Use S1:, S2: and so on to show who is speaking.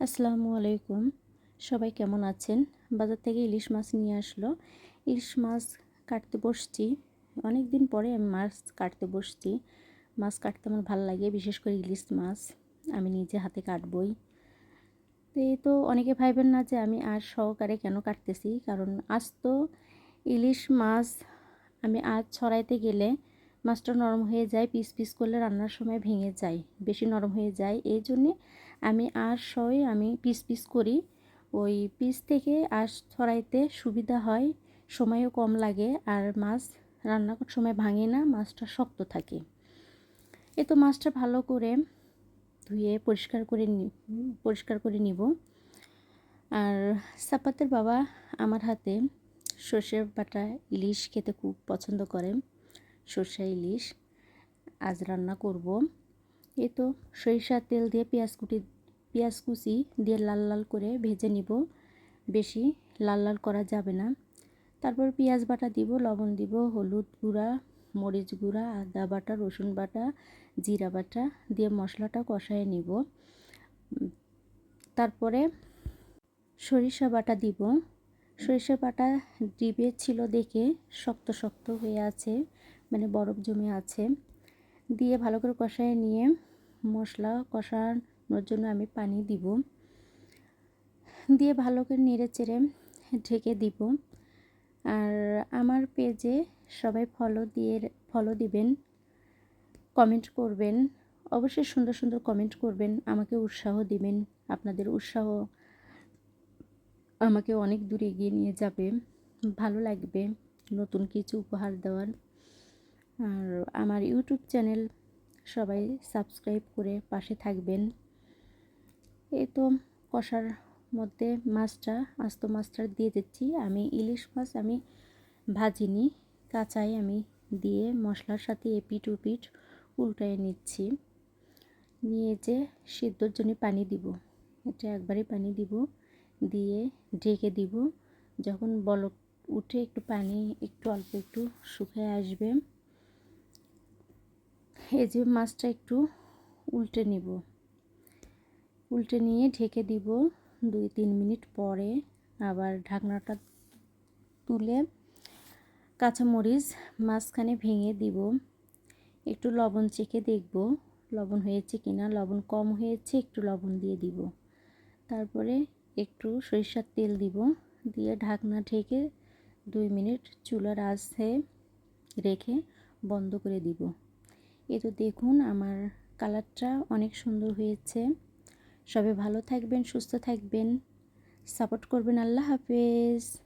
S1: আসসালামু আলাইকুম। সবাই কেমন আছেন? বাজার থেকে ইলিশ মাছ নিয়ে আসলো। ইলিশ মাছ কাটতে বসছি। অনেক দিন পরে আমি মাছ কাটতে বসছি। মাছ কাটতে আমার ভালো লাগে, বিশেষ করে ইলিশ মাছ। আমি নিজে হাতে কাটবই। তো এই তো অনেকে ভাইবেন না যে আমি আর সহকারে কেন কাটতেছি? কারণ আজ তো ইলিশ মাছ আমি আজ ছড়াইতে গেলে মাছটা নরম হয়ে যায়, পিস পিস করলে রান্নার সময় ভেঙে যায়, বেশি নরম হয়ে যায়। এই জন্যে আমি আঁশ সই আমি পিস পিস করি। ওই পিস থেকে আঁশ ছড়াইতে সুবিধা হয়, সময়ও কম লাগে আর মাছ রান্না করার সময় ভাঙে না, মাছটা শক্ত থাকে। এ তো মাছটা ভালো করে ধুয়ে পরিষ্কার করে পরিষ্কার করে নিব। আর সাপাতের বাবা আমার হাতে সর্ষের বাটা, ইলিশ খেতে খুব পছন্দ করে সর্ষে ইলিশ, আজ রান্না করব। এই তো সরিষার তেল দিয়ে পেঁয়াজ কুটি, পেঁয়াজ কুচি দিয়ে লাল লাল করে ভেজে নিব। বেশি লাল লাল করা যাবে না। তারপর পেঁয়াজ বাটা দিব, লবণ দিব, হলুদ গুঁড়া, মরিচ গুঁড়া, আদা বাটা, রসুন বাটা, জিরা বাটা দিয়ে মশলাটা কষায় নিব। তারপরে সরিষা বাটা দিব। সরিষা বাটা ডিবে ছিল দেখে শক্ত শক্ত হয়ে আছে। মানে বরফ জমে আছে। দিয়ে ভালো করে কষায় নিয়ে মশলা কষানোর জন্য আমি পানি দিব। দিয়ে ভালো করে নেড়ে চেড়ে ঢেকে দিব। আর আমার পেজে সবাই ফলো দিয়ে ফলো দিবেন কমেন্ট করবেন। অবশ্যই সুন্দর সুন্দর কমেন্ট করবেন, আমাকে উৎসাহ দিবেন। আপনাদের উৎসাহ আমাকে অনেক দূর এগিয়ে নিয়ে যাবে। ভালো লাগবে নতুন কিছু উপহার দেওয়ার। আর আমার ইউটিউব চ্যানেল সবাই সাবস্ক্রাইব করে পাশে থাকবেন। এই তো কষার মধ্যে মাছটা, আস্ত মাছটা দিয়ে দিচ্ছি। আমি ইলিশ মাছ আমি ভাজিনি, কাঁচাই আমি দিয়ে মশলার সাথে এপিট উপিট উল্টায় নিচ্ছি। নিয়ে যে সিদ্ধর জন্য পানি দিব, এটা একবারে পানি দিব, দিয়ে ঢেকে দিব। যখন বলক উঠে একটু পানি একটু অল্প একটু শুকিয়ে আসবে। এই যে মাছটা একটু উল্টে নিব। উল্টে নিয়ে ঢেকে দিব দুই তিন মিনিট পরে। আবার ঢাকনাটা তুলে কাঁচামরিচ মাঝখানে ভেঙে দিব। একটু লবণ চেখে দেখব লবণ হয়েছে কিনা। লবণ কম হয়েছে, একটু লবণ দিয়ে দিব। তারপরে একটু সরিষার তেল দিব। দিয়ে ঢাকনা ঢেকে দুই মিনিট চুলার আঁচে রেখে বন্ধ করে দিব। এ তো দেখুন আমার কালারটা অনেক সুন্দর হয়েছে। সবাই ভালো থাকবেন, সুস্থ থাকবেন। সাপোর্ট করবেন, আল্লাহ হাফেজ।